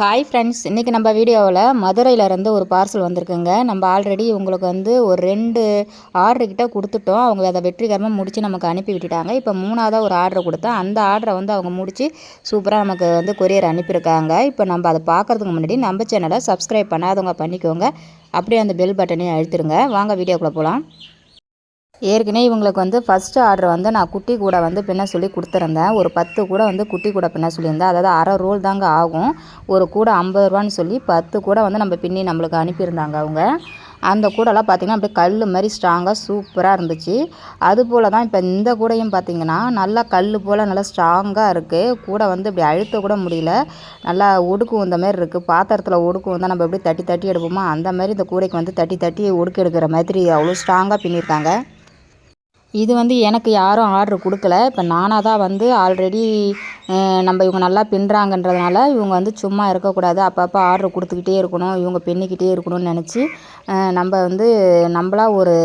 Hi friends இன்றைக்கி நம்ம வீடியோவில் மதுரையிலேருந்து ஒரு பார்சல் வந்திருக்குங்க. நம்ம ஆல்ரெடி உங்களுக்கு வந்து ஒரு ரெண்டு ஆர்டர் கிட்டே கொடுத்துட்டோம். அவங்க அதை வெற்றிகரமாக முடித்து நமக்கு அனுப்பி விட்டுட்டாங்க. இப்போ மூணாவதாக ஒரு ஆர்டர் கொடுத்தா அந்த ஆர்டரை வந்து அவங்க முடித்து சூப்பராக நமக்கு வந்து கொரியர் அனுப்பியிருக்காங்க. இப்போ நம்ம அதை பார்க்குறதுக்கு முன்னாடி நம்ம சேனலை சப்ஸ்கிரைப் பண்ணாதவங்க பண்ணிக்கோங்க. அப்படியே அந்த பெல் பட்டனையும் அழுத்திருங்க. வாங்க வீடியோக்குள்ளே போகலாம் ஏற்கனவே இவங்களுக்கு வந்து ஃபஸ்ட்டு ஆர்டர் வந்து நான் குட்டி கூட வந்து பின்ன சொல்லி கொடுத்துருந்தேன். ஒரு பத்து கூட வந்து குட்டி கூட பின்ன சொல்லியிருந்தேன். அதாவது அரை ரோல் தாங்க ஆகும். ஒரு கூட ஐம்பது ரூபான்னு சொல்லி பத்து கூட வந்து நம்ம பின்னி நம்மளுக்கு அனுப்பியிருந்தாங்க அவங்க. அந்த கூடலாம் பார்த்திங்கன்னா அப்படியே கல் மாதிரி ஸ்ட்ராங்காக சூப்பராக இருந்துச்சு. அதுபோல் தான் இப்போ இந்த கூடையும் பார்த்திங்கன்னா நல்லா கல் போல் நல்லா ஸ்ட்ராங்காக இருக்குது கூட வந்து இப்படி அழுத்த கூட முடியல. நல்லா ஒடுக்கு இந்த மாதிரி இருக்குது பாத்திரத்தில் ஒடுக்கு வந்தால் நம்ம எப்படி தட்டி தட்டி எடுப்போமோ அந்த மாதிரி இந்த கூடைக்கு வந்து தட்டி தட்டி ஒடுக்கு எடுக்கிற மாதிரி அவ்வளோ ஸ்ட்ராங்காக பின்னியிருக்காங்க. இது வந்து எனக்கு யாரும் ஆர்டர் கொடுக்கல. இப்போ நானாக தான் வந்து ஆல்ரெடி நம்ம இவங்க நல்லா பின்னுறாங்கன்றதுனால இவங்க வந்து சும்மா இருக்கக்கூடாது. அப்பப்போ ஆர்டர் கொடுத்துக்கிட்டே இருக்கணும். இவங்க பின்னிக்கிட்டே இருக்கணும்னு நினச்சி நம்ம வந்து நம்மளா ஒரு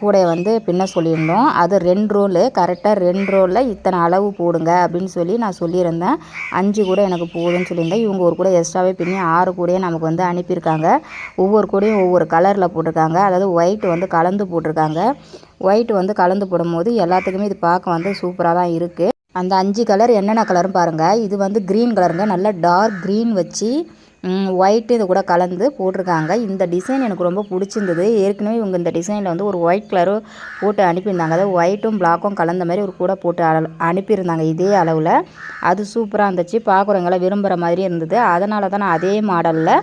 கூடையை வந்து பின்ன சொல்லியிருந்தோம். அது ரெண்டு ரோலு கரெக்டாக ரெண்டு ரோலில் இத்தனை அளவு போடுங்க அப்படின்னு சொல்லி நான் சொல்லியிருந்தேன். அஞ்சு கூட எனக்கு போதும்னு சொல்லியிருந்தேன். இவங்க ஒரு கூட எக்ஸ்ட்ராவே பின்னி ஆறு கூடையே நமக்கு வந்து அனுப்பியிருக்காங்க. ஒவ்வொரு கூடையும் ஒவ்வொரு கலரில் போட்டிருக்காங்க. அதாவது ஒயிட் வந்து கலந்து போட்டிருக்காங்க. ஒயிட் வந்து கலந்து போடும்போது எல்லாத்துக்குமே இது பார்க்க வந்து சூப்பராக தான் இருக்குது அந்த அஞ்சு கலர் என்னென்ன கலர்னு பாருங்கள் இது வந்து க்ரீன் கலருங்க நல்லா டார்க் க்ரீன் வச்சு ஒயிட்டு இது கூட கலந்து போட்டிருக்காங்க. இந்த டிசைன் எனக்கு ரொம்ப பிடிச்சிருந்தது. ஏற்கனவே இவங்க இந்த டிசைனில் வந்து ஒரு ஒயிட் கலரும் போட்டு அனுப்பியிருந்தாங்க. அதாவது ஒயிட்டும் பிளாக்கும் கலந்த மாதிரி ஒரு கூட போட்டு அனுப்பியிருந்தாங்க இதே அளவில். அது சூப்பராக இருந்துச்சு. பார்க்குறவங்களாம் விரும்புகிற மாதிரி இருந்தது. அதனால தான் நான் அதே மாடலில்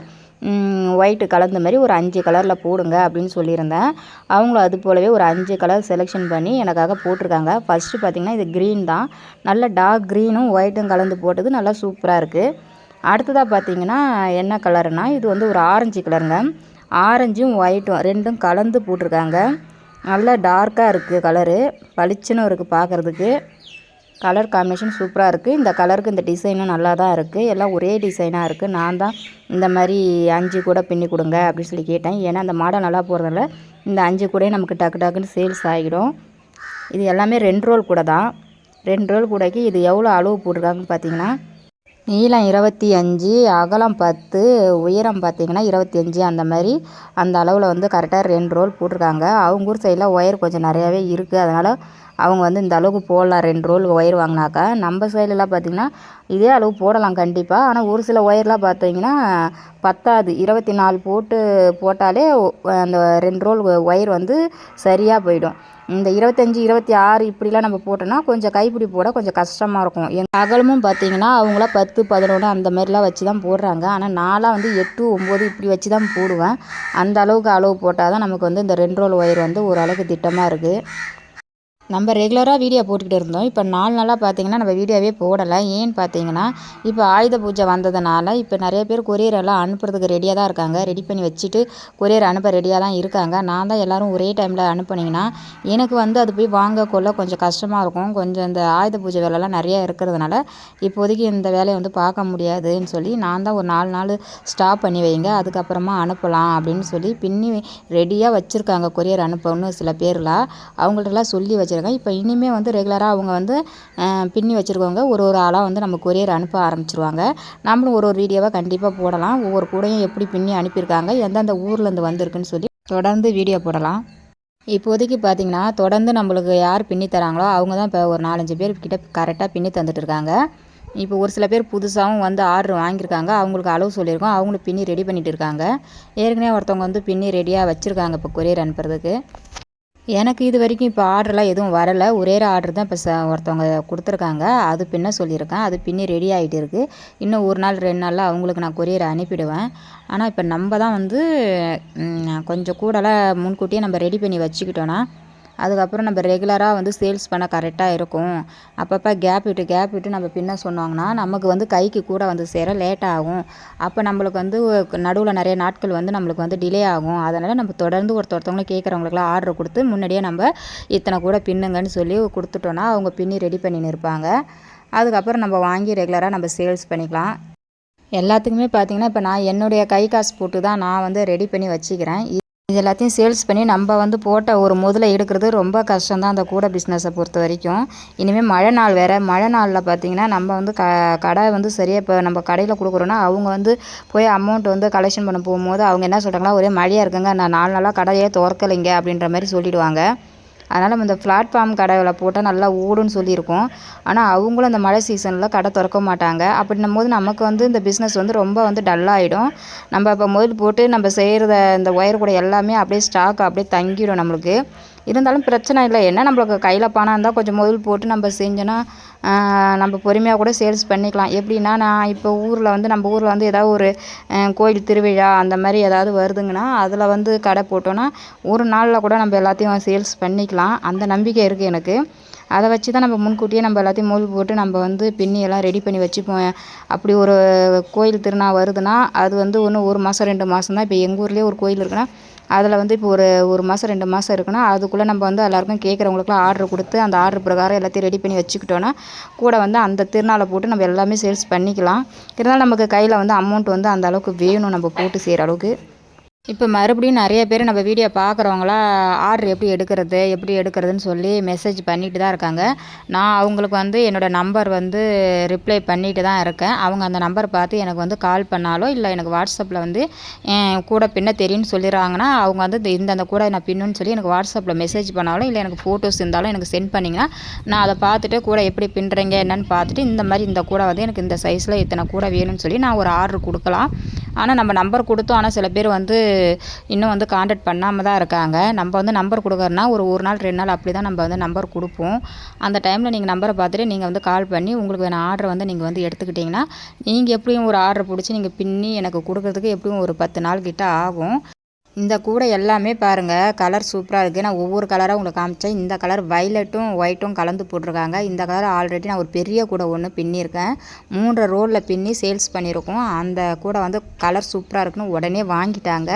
ஒயிட்டு கலந்த மாதிரி ஒரு அஞ்சு கலரில் போடுங்க அப்படின்னு சொல்லியிருந்தேன். அவங்களும் அது போலவே ஒரு அஞ்சு கலர் செலெக்ஷன் பண்ணி எனக்காக போட்டிருக்காங்க. ஃபஸ்ட்டு பார்த்திங்கன்னா இது க்ரீன் தான். நல்ல டார்க் க்ரீனும் ஒயிட்டும் கலந்து போட்டது நல்லா சூப்பராக இருக்குது அடுத்ததாக பார்த்திங்கன்னா என்ன கலருனால் இது வந்து ஒரு ஆரஞ்சு கலருங்க ஆரஞ்சும் ஒயிட்டும் ரெண்டும் கலந்து போட்டிருக்காங்க. நல்லா டார்க்காக இருக்குது கலரு பளிச்சுன்னு இருக்குது பார்க்குறதுக்கு கலர் காம்பினேஷன் சூப்பராக இருக்குது இந்த கலருக்கு இந்த டிசைனும் நல்லா தான் இருக்குது எல்லாம் ஒரே டிசைனாக இருக்குது நான் தான் இந்த மாதிரி அஞ்சு கூட பின்னி கொடுங்க அப்படின்னு சொல்லி கேட்டேன். ஏன்னா அந்த மாடல் நல்லா போகிறதுனால இந்த அஞ்சு கூட நமக்கு டக்கு டக்குன்னு சேல்ஸ் ஆகிடும். இது எல்லாமே ரெண்டு ரோல் கூட தான். ரெண்டு ரோல் கூடைக்கு இது எவ்வளோ அளவு போட்டிருக்காங்கன்னு பார்த்தீங்கன்னா நீளம் இருபத்தி அஞ்சு அகலம் பத்து உயரம் பார்த்திங்கன்னா இருபத்தி அஞ்சு. அந்த மாதிரி அந்த அளவில் வந்து கரெக்டாக ரெண்டு ரோல் போட்டிருக்காங்க. அவங்க ஊர் சைடில் ஒயர் கொஞ்சம் நிறையாவே இருக்குது அதனால் அவங்க வந்து இந்த அளவுக்கு போடலாம். ரெண்டு ரோல் ஒயர் வாங்கினாக்கா. நம்ம சைடுலலாம் பார்த்திங்கன்னா இதே அளவு போடலாம் கண்டிப்பாக ஆனால் ஒரு சில ஒயர்லாம் பார்த்தீங்கன்னா பத்தாது. இருபத்தி நாலு போட்டு போட்டாலே அந்த ரெண்டு ரோல் ஒயர் வந்து சரியாக போயிடும். இந்த இருபத்தஞ்சி இருபத்தி ஆறு இப்படிலாம் நம்ம போட்டோன்னா கொஞ்சம் கைப்பிடி போட கொஞ்சம் கஷ்டமாக இருக்கும். எங்கள் அகலமும் பார்த்தீங்கன்னா அவங்களாம் பத்து பதினொன்று அந்த மாதிரிலாம் வச்சு தான் போடுறாங்க. ஆனால் நான்லாம் வந்து எட்டு ஒம்பது இப்படி வச்சு தான் போடுவேன். அந்த அளவுக்கு அளவு போட்டால் தான் நமக்கு வந்து இந்த ரெண்டு ரோல் ஒயர் வந்து ஓரளவுக்கு திட்டமாக இருக்குது நம்ம ரெகுலராக வீடியோ போட்டுக்கிட்டு இருந்தோம். இப்போ நாலு நாளாக பார்த்தீங்கன்னா நம்ம வீடியோவே போடலை. ஏன்னு பார்த்தீங்கன்னா இப்போ ஆயுத பூஜை வந்ததுனால இப்போ நிறைய பேர் கொரியர் எல்லாம் அனுப்புறதுக்கு ரெடியாக தான் இருக்காங்க. ரெடி பண்ணி வச்சுட்டு கொரியர் அனுப்ப ரெடியாக தான் இருக்காங்க. நான் தான் எல்லோரும் ஒரே டைமில் அனுப்புனீங்கன்னா எனக்கு வந்து அது போய் வாங்க கொள்ள கொஞ்சம் கஷ்டமாக இருக்கும். கொஞ்சம் இந்த ஆயுத பூஜை வேலைலாம் நிறையா இருக்கிறதுனால இப்போதைக்கு இந்த வேலையை வந்து பார்க்க முடியாதுன்னு சொல்லி நான் தான் ஒரு நாலு நாள் ஸ்டாப் பண்ணி வைங்க. அதுக்கப்புறமா அனுப்பலாம் அப்படின்னு சொல்லி பின்னி ரெடியாக வச்சுருக்காங்க. கொரியர் அனுப்பணும்னு சில பேர்லாம். அவங்கள்ட்டலாம் சொல்லி வச்சு வச்சுருக்கேன் இப்போ இனிமேல் வந்து ரெகுலராக அவங்க வந்து பின்னி வச்சுருக்கவங்க ஒரு ஒரு ஆளாக வந்து நம்ம கொரியர் அனுப்ப ஆரம்பிச்சிருவாங்க. நம்மளும் ஒரு ஒரு வீடியோவாக கண்டிப்பாக போடலாம். ஒவ்வொரு கூடையும் எப்படி பின்னி அனுப்பியிருக்காங்க எந்தெந்த ஊர்லேருந்து வந்திருக்குன்னு சொல்லி தொடர்ந்து வீடியோ போடலாம். இப்போதைக்கு பார்த்தீங்கன்னா தொடர்ந்து நம்மளுக்கு யார் பின்னி தராங்களோ அவங்க தான் இப்போ ஒரு நாலஞ்சு பேர் கிட்ட கரெக்டாக பின்னி தந்துட்டு இருக்காங்க இப்போ ஒரு சில பேர் புதுசாகவும் வந்து ஆர்டர் வாங்கியிருக்காங்க. அவங்களுக்கு அளவு சொல்லியிருக்கோம். அவங்களும் பின்னி ரெடி பண்ணிகிட்டு இருக்காங்க. ஏற்கனவே ஒருத்தவங்க வந்து பின்னி ரெடியாக வச்சுருக்காங்க இப்போ கொரியர் அனுப்புறதுக்கு. எனக்கு இது வரைக்கும் இப்போ ஆர்டர்லாம் எதுவும் வரலை. ஒரே ஆர்டர் தான் இப்போ ச ஒருத்தவங்க கொடுத்துருக்காங்க. அது பின்ன சொல்லியிருக்கேன். அது பின்னி ரெடி ஆகிட்டு இருக்குது இன்னும் ஒரு நாள் ரெண்டு நாளில் அவங்களுக்கு நான் கொரியர் அனுப்பிடுவேன். ஆனால் இப்போ நம்ம தான் வந்து கொஞ்சம் கூடலாம் முன்கூட்டியே நம்ம ரெடி பண்ணி வச்சுக்கிட்டோன்னா அதுக்கப்புறம் நம்ம ரெகுலராக வந்து சேல்ஸ் பண்ண கரெக்டாக இருக்கும். அப்பப்போ கேப் விட்டு கேப் விட்டு நம்ம பின்ன சொன்னாங்கன்னா நமக்கு வந்து கைக்கு கூட வந்து சேர லேட் ஆகும். அப்போ நம்மளுக்கு வந்து நடுவில் நிறைய நாட்கள் வந்து நம்மளுக்கு வந்து டிலே ஆகும். அதனால் நம்ம தொடர்ந்து ஒருத்த ஒருத்தவங்களும் கேட்குறவங்களுக்குலாம் ஆர்டர் கொடுத்து முன்னாடியே நம்ம இத்தனை கூட பின்னுங்கன்னு சொல்லி கொடுத்துட்டோன்னா அவங்க பின்னி ரெடி பண்ணின்னு இருப்பாங்க அதுக்கப்புறம் நம்ம வாங்கி ரெகுலராக நம்ம சேல்ஸ் பண்ணிக்கலாம். எல்லாத்துக்குமே பார்த்திங்கன்னா இப்போ நான் என்னுடைய கை காசு போட்டு தான் நான் வந்து ரெடி பண்ணி வச்சுக்கிறேன். இது எல்லாத்தையும் சேல்ஸ் பண்ணி நம்ம வந்து போட்ட ஒரு முதல்ல எடுக்கிறது ரொம்ப கஷ்டம் தான் அந்த கூடை பிஸ்னஸை பொறுத்த வரைக்கும். இனிமேல் மழை நாள் வேறு. மழை நாளில் பார்த்திங்கன்னா நம்ம வந்து க கடை வந்து சரியாக இப்போ நம்ம கடையில் கொடுக்குறோன்னா அவங்க வந்து போய் அமௌண்ட் வந்து கலெக்ஷன் பண்ண போகும்போது அவங்க என்ன சொல்கிறாங்களா ஒரே மழையாக இருக்குங்க. நான் நாலு நாளாக கடையே திறக்கலைங்க. அப்படின்ற மாதிரி சொல்லிவிடுவாங்க அதனால் நம்ம இந்த பிளாட்ஃபார்ம் கடையில் போட்டால் நல்லா ஓடுன்னு சொல்லியிருக்கோம். ஆனால் அவங்களும் அந்த மழை சீசனில் கடை திறக்க மாட்டாங்க. அப்படின்னும் போது நமக்கு வந்து இந்த பிஸ்னஸ் வந்து ரொம்ப வந்து டல்லாகிடும் நம்ம இப்போ முதல் போட்டு நம்ம செய்கிறத இந்த ஒயர் கூட எல்லாமே அப்படியே ஸ்டாக் அப்படியே தங்கிடும் நம்மளுக்கு. இருந்தாலும் பிரச்சனை இல்லை. என்ன நம்மளுக்கு கையில் பணம் இருந்தால் கொஞ்சம் முதல் போட்டு நம்ம செஞ்சோன்னா நம்ம பொறுமையாக கூட சேல்ஸ் பண்ணிக்கலாம். எப்படின்னா நான் இப்போ ஊரில் வந்து நம்ம ஊரில் வந்து ஏதாவது ஒரு கோயில் திருவிழா அந்த மாதிரி ஏதாவது வருதுங்கன்னா அதில் வந்து கடை போட்டோன்னா ஒரு நாளில் கூட நம்ம எல்லாத்தையும் சேல்ஸ் பண்ணிக்கலாம். அந்த நம்பிக்கை இருக்குது எனக்கு. அதை வச்சு தான் நம்ம முன்கூட்டியே நம்ம எல்லாத்தையும் மூழ்கி போட்டு நம்ம வந்து பின்னி எல்லாம் ரெடி பண்ணி வச்சுப்போம். அப்படி ஒரு கோயில் திருநாள் வருதுன்னா அது வந்து ஒன்று ஒரு மாதம் ரெண்டு மாதம் தான் இப்போ எங்கள் ஊர்லேயே ஒரு கோயில் இருக்குன்னா அதில் வந்து இப்போ ஒரு ஒரு மாதம் ரெண்டு மாதம் இருக்குன்னா அதுக்குள்ளே நம்ம வந்து எல்லாருக்கும் கேட்குறவங்களுக்குலாம் ஆர்டர் கொடுத்து அந்த ஆர்டர் பிரகாரம் எல்லாத்தையும் ரெடி பண்ணி வச்சுக்கிட்டோன்னா கூட வந்து அந்த திருநாளை போட்டு நம்ம எல்லாமே சேல்ஸ் பண்ணிக்கலாம். இருந்தாலும் நமக்கு கையில் வந்து அமௌண்ட் வந்து அந்த அளவுக்கு வேணும் நம்ம போட்டு செய்கிற அளவுக்கு. இப்போ மறுபடியும் நிறைய பேர் நம்ம வீடியோ பார்க்குறவங்களாம் ஆர்டர் எப்படி எடுக்கிறது எப்படி எடுக்கிறதுன்னு சொல்லி மெசேஜ் பண்ணிட்டு தான் இருக்காங்க. நான் அவங்களுக்கு வந்து என்னோடய நம்பர் வந்து ரிப்ளை பண்ணிட்டு தான் இருக்கேன். அவங்க அந்த நம்பர் பார்த்து எனக்கு வந்து கால் பண்ணாலோ இல்லை எனக்கு வாட்ஸ்அப்பில் வந்து கூட பின்ன தெரியும்னு சொல்லிடுறாங்கன்னா அவங்க வந்து இந்த அந்த கூட நான் பின்னுன்னு சொல்லி எனக்கு வாட்ஸ்அப்பில் மெசேஜ் பண்ணாலும் இல்லை எனக்கு ஃபோட்டோஸ் இருந்தாலும் எனக்கு சென்ட் பண்ணிங்கன்னா நான் அதை பார்த்துட்டு கூட எப்படி பின்னுறீங்க என்னென்னு பார்த்துட்டு இந்த மாதிரி இந்த கூட வந்து எனக்கு இந்த சைஸில் இத்தனை கூட வேணும்னு சொல்லி நான் ஒரு ஆர்டர் கொடுக்கலாம். ஆனால் நம்ம நம்பர் கொடுத்தோம். ஆனால் சில பேர் வந்து இன்னும் வந்து காண்டாக்ட் பண்ணாமல் தான் இருக்காங்க. நம்ம வந்து நம்பர் கொடுக்குறோன்னா ஒரு ஒரு நாள் ரெண்டு நாள் அப்படி தான் நம்ம வந்து நம்பர் கொடுப்போம். அந்த டைமில் நீங்கள் நம்பரை பார்த்துட்டு நீங்கள் வந்து கால் பண்ணி உங்களுக்கு வேணும் ஆர்டர் வந்து நீங்கள் வந்து எடுத்துக்கிட்டிங்கன்னா நீங்கள் எப்படியும் ஒரு ஆர்டர் பிடிச்சி நீங்கள் பின்னி எனக்கு கொடுக்குறதுக்கு எப்படியும் ஒரு பத்து நாள் கிட்ட ஆகும். இந்த கூடை எல்லாமே பாருங்கள் கலர் சூப்பராக இருக்குது நான் ஒவ்வொரு கலராக உங்களுக்கு காமிச்சேன். இந்த கலர் வைலட்டும் ஒயிட்டும் கலந்து போட்டிருக்காங்க. இந்த கலர் ஆல்ரெடி நான் ஒரு பெரிய கூடை ஒன்று பின்னியிருக்கேன். மூன்று ரோலில் பின்னி சேல்ஸ் பண்ணியிருக்கோம். அந்த கூடை வந்து கலர் சூப்பராக இருக்குன்னு உடனே வாங்கிட்டாங்க.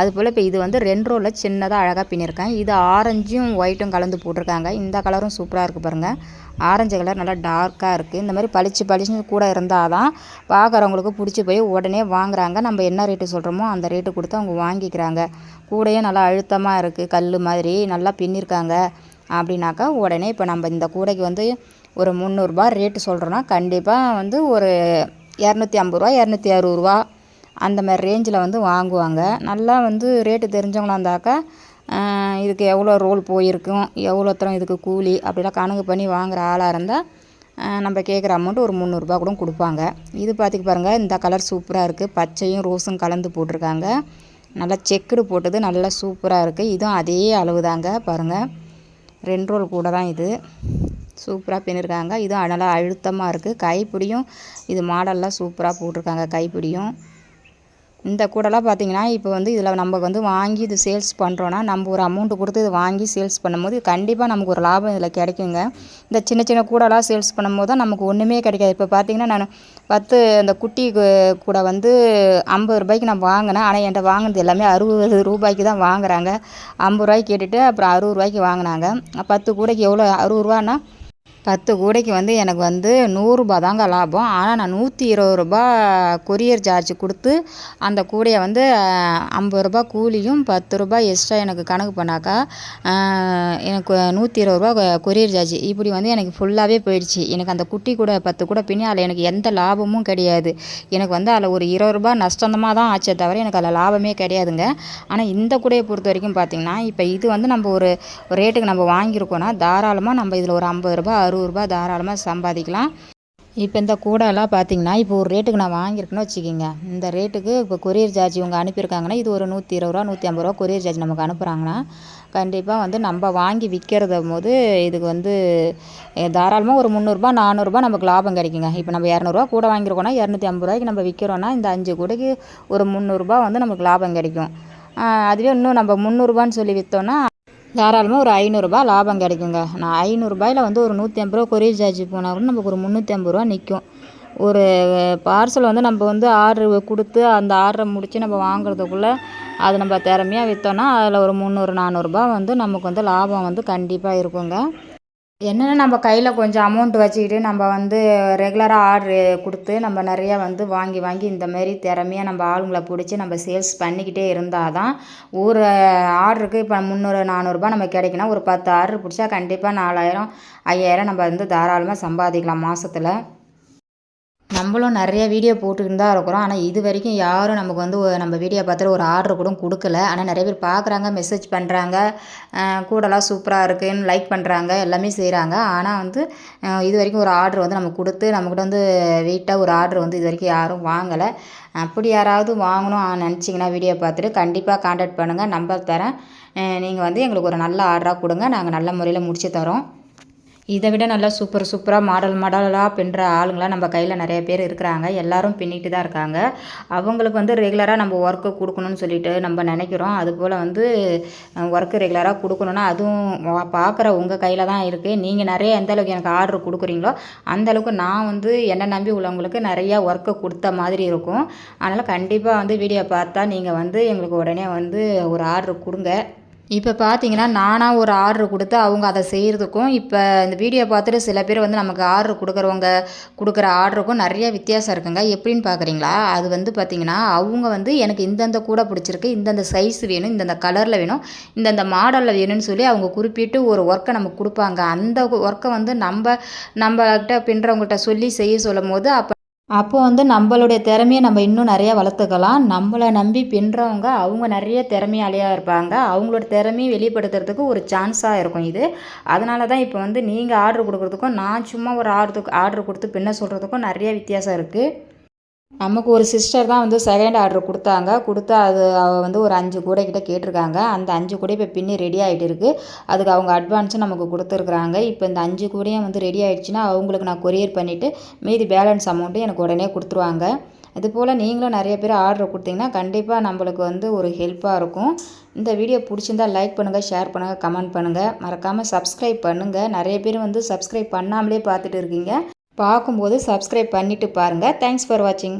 அதுபோல் இப்போ இது வந்து ரெண்டு ரோலில் சின்னதாக அழகாக பின்னியிருக்கேன். இது ஆரஞ்சும் ஒயிட்டும் கலந்து போட்டிருக்காங்க. இந்த கலரும் சூப்பராக இருக்குது பாருங்கள் ஆரஞ்சு கலர் நல்லா டார்க்காக இருக்குது இந்த மாதிரி பளிச்சு பளிச்சுன்னு கூட இருந்தால் தான் பார்க்குறவங்களுக்கு பிடிச்சி போய் உடனே வாங்குறாங்க. நம்ம என்ன ரேட்டு சொல்கிறோமோ அந்த ரேட்டு கொடுத்து அவங்க வாங்கிக்கிறாங்க. கூடையும் நல்லா அழுத்தமாக இருக்குது கல் மாதிரி நல்லா பின்னிருக்காங்க. அப்படின்னாக்கா உடனே இப்போ நம்ம இந்த கூடைக்கு வந்து ஒரு முந்நூறுரூபா ரேட்டு சொல்கிறோன்னா கண்டிப்பாக வந்து ஒரு இரநூத்தி ஐம்பது ரூபா இரநூத்தி அறுபது ரூபா அந்த மாதிரி ரேஞ்சில் வந்து வாங்குவாங்க. நல்லா வந்து ரேட்டு தெரிஞ்சவங்களா இருந்தாக்கா இதுக்கு எவ்வளோ ரோல் போயிருக்கும் எவ்வளோ தரம் இதுக்கு கூலி அப்படிலாம் கணக்கு பண்ணி வாங்குகிற ஆளாக இருந்தால் நம்ம கேட்குற அமௌண்ட் ஒரு முந்நூறுரூபா கூட கொடுப்பாங்க. இது பார்த்துக்கு பாருங்கள் இந்த கலர் சூப்பராக இருக்குது பச்சையும் ரோஸும் கலந்து போட்டிருக்காங்க. நல்லா செக்குடு போட்டது நல்லா சூப்பராக இருக்குது இதுவும் அதே அளவு தாங்க பாருங்கள் ரெண்டு ரோல் கூட தான் இது. சூப்பராக பின்னிருக்காங்க. இதுவும் நல்லா அழுத்தமாக இருக்குது கைப்பிடியும் இது மாடல்லாம் சூப்பராக போட்டிருக்காங்க கைப்பிடியும். இந்த கூடலாம் பார்த்திங்கன்னா இப்போ வந்து இதில் நம்ம வந்து வாங்கி இது சேல்ஸ் பண்ணுறோன்னா நம்ம ஒரு அமௌண்ட்டு கொடுத்து இது வாங்கி சேல்ஸ் பண்ணும்போது கண்டிப்பாக நமக்கு ஒரு லாபம் இதில் கிடைக்குங்க. இந்த சின்ன சின்ன கூடலாம் சேல்ஸ் பண்ணும்போது தான் நமக்கு ஒன்றுமே கிடைக்காது. இப்போ பார்த்திங்கன்னா நான் பத்து அந்த குட்டி கூட வந்து ஐம்பது ரூபாய்க்கு நான் வாங்கினேன். ஆனால் என்கிட்ட வாங்கினது எல்லாமே அறுபது ரூபாய்க்கு தான் வாங்குறாங்க. ஐம்பது ரூபாய்க்கு கேட்டுட்டு அப்புறம் அறுபது ரூபாய்க்கு வாங்கினாங்க. பத்து கூடைக்கு எவ்வளோ அறுபது ரூபான்னா பத்து கூடைக்கு வந்து எனக்கு வந்து நூறுரூபா தாங்க லாபம். ஆனால் நான் நூற்றி இருபது ரூபா கொரியர் சார்ஜ் கொடுத்து அந்த கூடையை வந்து ஐம்பது ரூபா கூலியும் பத்து ரூபாய் எக்ஸ்ட்ரா எனக்கு கணக்கு பண்ணாக்கா எனக்கு நூற்றி இருபது ரூபா கொரியர் சார்ஜ் இப்படி வந்து எனக்கு ஃபுல்லாகவே போயிடுச்சு. எனக்கு அந்த குட்டி கூட பத்து கூட பின்னி அதில் எனக்கு எந்த லாபமும் கிடையாது. எனக்கு வந்து அதில் ஒரு இருபது ரூபா நஷ்டமாக தான் ஆச்சே தவிர எனக்கு அதில் லாபமே கிடையாதுங்க. ஆனால் இந்த கூடையை பொறுத்த வரைக்கும் பார்த்திங்கன்னா இப்போ இது வந்து நம்ம ஒரு ரேட்டுக்கு நம்ம வாங்கியிருக்கோன்னா தாராளமாக நம்ம இதில் ஒரு ஐம்பது ரூபா அறுபது ரூபா தாராளமாக சம்பாதிக்கலாம். இப்போ இந்த கூடெல்லாம் பார்த்தீங்கன்னா இப்போ ஒரு ரேட்டுக்கு நான் வாங்கியிருக்கேன்னு வச்சுக்கிங்க. இந்த ரேட்டுக்கு இப்போ கொரியர் சார்ஜ் இவங்க அனுப்பியிருக்காங்கன்னா இது ஒரு நூற்றி இருபது ரூபா நூற்றி ஐம்பது ரூபா கொரியர் சார்ஜ் நமக்கு அனுப்புகிறாங்கன்னா கண்டிப்பாக வந்து நம்ம வாங்கி விற்கிறத போது இதுக்கு வந்து தாராளமாக ஒரு முந்நூறுரூபா நானூறுரூபா நமக்கு லாபம் கிடைக்குங்க. இப்போ நம்ம இரநூறுவா கூட வாங்கியிருக்கோன்னா இரநூத்தி ஐம்பது ரூபாய்க்கு நம்ம விற்கிறோன்னா இந்த அஞ்சு கூடைக்கு ஒரு முந்நூறுரூபா வந்து நமக்கு லாபம் கிடைக்கும். அதுவே இன்னும் நம்ம முந்நூறுரூபான்னு சொல்லி விற்றோன்னா தாராளமாக ஒரு ஐநூறுரூபா லாபம் கிடைக்குங்க. நான் ஐநூறுரூபாயில் வந்து ஒரு நூற்றி ஐம்பது ரூபா கொரியர் சார்ஜ் போனால் கூட நமக்கு ஒரு முந்நூற்றி ஐம்பது ரூபா நிற்கும் ஒரு பார்சல் வந்து நம்ம வந்து ஆர்டர் கொடுத்து அந்த ஆர்டரை முடித்து நம்ம வாங்குறதுக்குள்ளே அது நம்ம திறமையாக விற்றோன்னா அதில் ஒரு முந்நூறு நானூறுரூபா வந்து நமக்கு வந்து லாபம் வந்து கண்டிப்பாக இருக்குங்க. என்னென்னா நம்ம கையில் கொஞ்சம் அமௌண்ட் வச்சுக்கிட்டு நம்ம வந்து ரெகுலராக ஆர்டரு கொடுத்து நம்ம நிறையா வந்து வாங்கி வாங்கி இந்தமாரி திறமையாக நம்ம ஆளுங்களை பிடிச்சி நம்ம சேல்ஸ் பண்ணிக்கிட்டே இருந்தால் தான் ஒரு ஆர்டருக்கு இப்போ முந்நூறு நானூறுரூபா நம்ம கிடைக்குன்னா ஒரு பத்து ஆர்டர் பிடிச்சா கண்டிப்பாக நாலாயிரம் ஐயாயிரம் நம்ம வந்து தாராளமாக சம்பாதிக்கலாம் மாதத்துல நம்மளும் நிறைய வீடியோ போட்டுக்கிட்டு தான் இருக்கிறோம். ஆனால் இது வரைக்கும் யாரும் நமக்கு வந்து நம்ம வீடியோ பார்த்துட்டு ஒரு ஆர்டர் கூட கொடுக்கல. ஆனால் நிறைய பேர் பார்க்குறாங்க மெசேஜ் பண்ணுறாங்க கூடலாம் சூப்பராக இருக்குதுன்னு லைக் பண்ணுறாங்க எல்லாமே செய்கிறாங்க ஆனால் வந்து இது வரைக்கும் ஒரு ஆர்டர் வந்து நம்ம கொடுத்து நம்மக்கிட்ட வந்து வெயிட்டாக ஒரு ஆர்டர் வந்து இது வரைக்கும் யாரும் வாங்கலை. அப்படி யாராவது வாங்கணும் நினச்சிங்கன்னா வீடியோ பார்த்துட்டு கண்டிப்பாக காண்டாக்ட் பண்ணுங்கள் நம்பர் தரேன். நீங்கள் வந்து எங்களுக்கு ஒரு நல்ல ஆர்டராக கொடுங்க. நாங்கள் நல்ல முறையில் முடிச்சு தரோம். இதை விட நல்லா சூப்பர் சூப்பராக மாடல் மாடலாக பின்னுற ஆளுங்களாம் நம்ம கையில் நிறைய பேர் இருக்கிறாங்க. எல்லோரும் பின்னிட்டு தான் இருக்காங்க. அவங்களுக்கு வந்து ரெகுலராக நம்ம ஒர்க்கு கொடுக்கணும்னு சொல்லிட்டு நம்ம நினைக்கிறோம். அதுபோல் வந்து ஒர்க்கு ரெகுலராக கொடுக்கணுன்னா அதுவும் பார்க்குற உங்கள் கையில் தான் இருக்குது நீங்கள் நிறைய எந்த அளவுக்கு எனக்கு ஆர்டர் கொடுக்குறீங்களோ அந்தளவுக்கு நான் வந்து என்னை நம்பி உள்ளவங்களுக்கு நிறையா ஒர்க்கு கொடுத்த மாதிரி இருக்கும். அதனால் கண்டிப்பாக வந்து வீடியோ பார்த்தா நீங்கள் வந்து எங்களுக்கு உடனே வந்து ஒரு ஆர்டர் கொடுங்க. இப்போ பார்த்தீங்கன்னா நானாக ஒரு ஆர்டர் கொடுத்து அவங்க அதை செய்கிறதுக்கும் இப்போ இந்த வீடியோ பார்த்துட்டு சில பேர் வந்து நமக்கு ஆர்டர் கொடுக்குறவங்க கொடுக்குற ஆர்டருக்கும் நிறைய வித்தியாசம் இருக்குங்க. எப்படின்னு பார்க்குறீங்களா அது வந்து பார்த்திங்கன்னா அவங்க வந்து எனக்கு இந்தந்த கூட பிடிச்சிருக்கு இந்தந்த சைஸ் வேணும் இந்தந்த கலரில் வேணும் இந்தந்த மாடலில் வேணும்னு சொல்லி அவங்க குறிப்பிட்டு ஒரு ஒர்க்கை நமக்கு கொடுப்பாங்க. அந்த ஒர்க்கை வந்து நம்ம நம்மகிட்ட பின்னுறவங்கள்ட்ட சொல்லி செய்ய சொல்லும் போது அப்போ அப்போ வந்து நம்மளுடைய திறமையை நம்ம இன்னும் நிறையா வளர்த்துக்கலாம். நம்மளை நம்பி பின்றவங்க அவங்க நிறைய திறமையாளியாக இருப்பாங்க. அவங்களோட திறமையை வெளிப்படுத்துறதுக்கு ஒரு சான்ஸாக இருக்கும் இது. அதனால தான் இப்போ வந்து நீங்கள் ஆர்டர் கொடுக்குறதுக்கும் நான் சும்மா ஒரு ஆர்டர் ஆர்டர் கொடுத்து பின்ன சொல்கிறதுக்கும் நிறைய வித்தியாசம் இருக்குது நமக்கு ஒரு சிஸ்டர் தான் வந்து செகண்ட் ஆர்டர் கொடுத்தாங்க. கொடுத்து அது அவள் வந்து ஒரு அஞ்சு கூடை கிட்ட கேட்டிருக்காங்க. அந்த அஞ்சு கூடை இப்போ பின்னி ரெடி ஆகிட்டு இருக்குது அதுக்கு அவங்க அட்வான்ஸும் நமக்கு கொடுத்துருக்குறாங்க. இப்போ இந்த அஞ்சு கூடையும் வந்து ரெடி ஆகிடுச்சின்னா அவங்களுக்கு நான் கொரியர் பண்ணிவிட்டு மீதி பேலன்ஸ் அமௌண்ட்டு எனக்கு உடனே கொடுத்துருவாங்க. அதுபோல் நீங்களும் நிறைய பேர் ஆர்டர் கொடுத்தீங்கன்னா கண்டிப்பாக நம்மளுக்கு வந்து ஒரு ஹெல்ப்பாக இருக்கும். இந்த வீடியோ பிடிச்சிருந்தா லைக் பண்ணுங்கள் ஷேர் பண்ணுங்கள் கமெண்ட் பண்ணுங்கள் மறக்காமல் சப்ஸ்கிரைப் பண்ணுங்கள் நிறைய பேர் வந்து சப்ஸ்கிரைப் பண்ணாமலே பார்த்துட்டு இருக்கீங்க. பார்க்கும்போது சப்ஸ்கிரைப் பண்ணிவிட்டு பாருங்கள் தேங்க்ஸ் ஃபார் வாட்சிங்